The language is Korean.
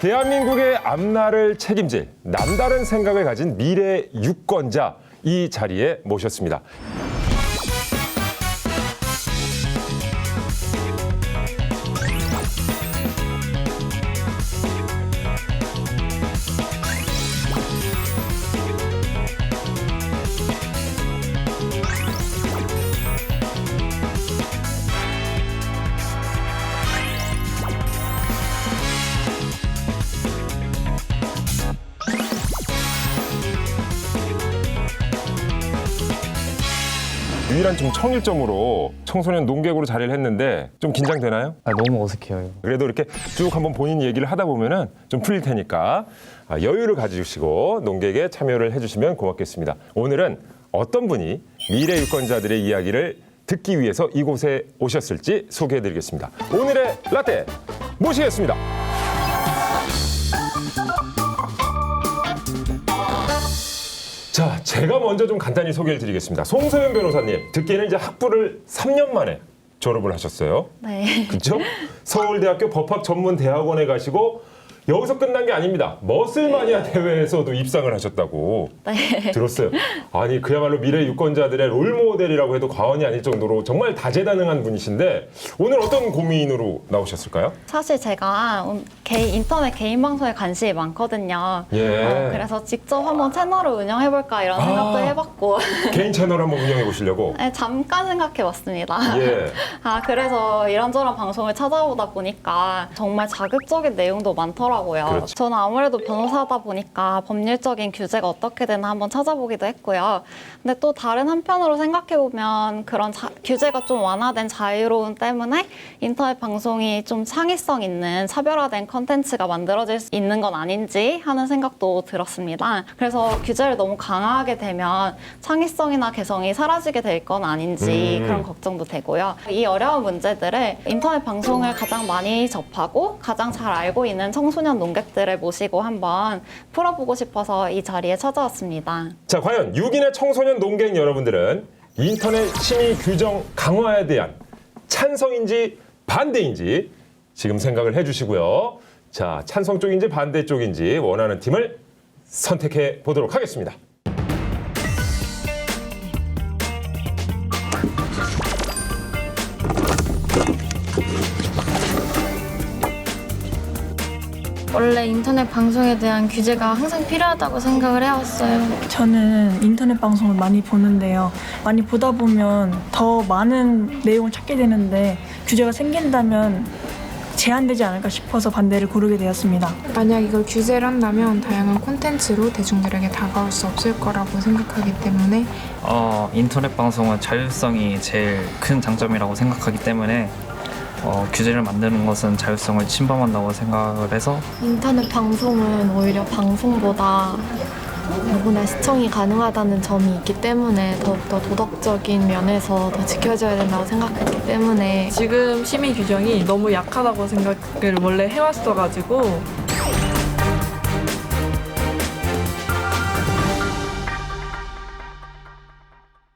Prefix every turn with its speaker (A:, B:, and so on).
A: 대한민국의 앞날을 책임질 남다른 생각을 가진 미래 유권자 이 자리에 모셨습니다. 유일한 좀 청일점으로 청소년 농객으로 자리를 했는데 좀 긴장되나요?
B: 아, 너무 어색해요. 이거.
A: 그래도 이렇게 쭉 한번 본인 얘기를 하다 보면은 좀 풀릴 테니까 아, 여유를 가지시고 농객에 참여를 해주시면 고맙겠습니다. 오늘은 어떤 분이 미래 유권자들의 이야기를 듣기 위해서 이곳에 오셨을지 소개해드리겠습니다. 오늘의 라떼 모시겠습니다. 자, 제가 먼저 좀 간단히 소개를 드리겠습니다. 송소연 변호사님, 듣기에는 이제 학부를 3년 만에 졸업을 하셨어요.
C: 네.
A: 그렇죠? 서울대학교 법학전문대학원에 가시고 여기서 끝난 게 아닙니다. 머슬마니아 대회에서도 입상을 하셨다고
C: 네.
A: 들었어요. 아니 그야말로 미래 유권자들의 롤 모델이라고 해도 과언이 아닐 정도로 정말 다재다능한 분이신데 오늘 어떤 고민으로 나오셨을까요?
C: 사실 제가 음, 개인, 인터넷 개인 방송에 관심이 많거든요.
A: 예.
C: 어, 그래서 직접 한번 채널을 운영해볼까 이런 생각도
A: 아.
C: 해봤고
A: 개인 채널 한번 운영해 보시려고.
C: 네, 잠깐 생각해봤습니다.
A: 예.
C: 아 그래서 이런저런 방송을 찾아보다 보니까 정말 자극적인 내용도 많더라고요.
A: 그렇죠.
C: 저는 아무래도 변호사다 보니까 법률적인 규제가 어떻게 되나 한번 찾아보기도 했고요. 근데 또 다른 한편으로 생각해 보면 그런 자- 규제가 좀 완화된 자유로움 때문에 인터넷 방송이 좀 창의성 있는 차별화된 컨텐츠가 만들어질 수 있는 건 아닌지 하는 생각도 들었습니다. 그래서 규제를 너무 강화하게 되면 창의성이나 개성이 사라지게 될 건 아닌지
A: 음.
C: 그런 걱정도 되고요. 이 어려운 문제들을 인터넷 방송을 가장 많이 접하고 가장 잘 알고 있는 청소년 농객들을 모시고 한번 풀어보고 싶어서 이 자리에 찾아왔습니다.
A: 자, 과연 6인의 청소년 농객 여러분들은 인터넷 심의 규정 강화에 대한 찬성인지 반대인지 지금 생각을 해주시고요. 자, 찬성 쪽인지 반대 쪽인지 원하는 팀을 선택해 보도록 하겠습니다.
D: 원래 인터넷 방송에 대한 규제가 항상 필요하다고 생각을 해왔어요.
E: 저는 인터넷 방송을 많이 보는데요. 많이 보다 보면 더 많은 내용을 찾게 되는데 규제가 생긴다면 제한되지 않을까 싶어서 반대를 고르게 되었습니다.
F: 만약 이걸 규제를 한다면 다양한 콘텐츠로 대중들에게 다가올 수 없을 거라고 생각하기 때문에
B: 어, 인터넷 방송은 자율성이 제일 큰 장점이라고 생각하기 때문에 어, 규제를 만드는 것은 자율성을 침범한다고 생각을 해서
D: 인터넷 방송은 오히려 방송보다 누구나 시청이 가능하다는 점이 있기 때문에 더욱더 도덕적인 면에서 더 지켜져야 된다고 생각했기 때문에
G: 지금 심의 규정이 너무 약하다고 생각을 원래 해왔어가지고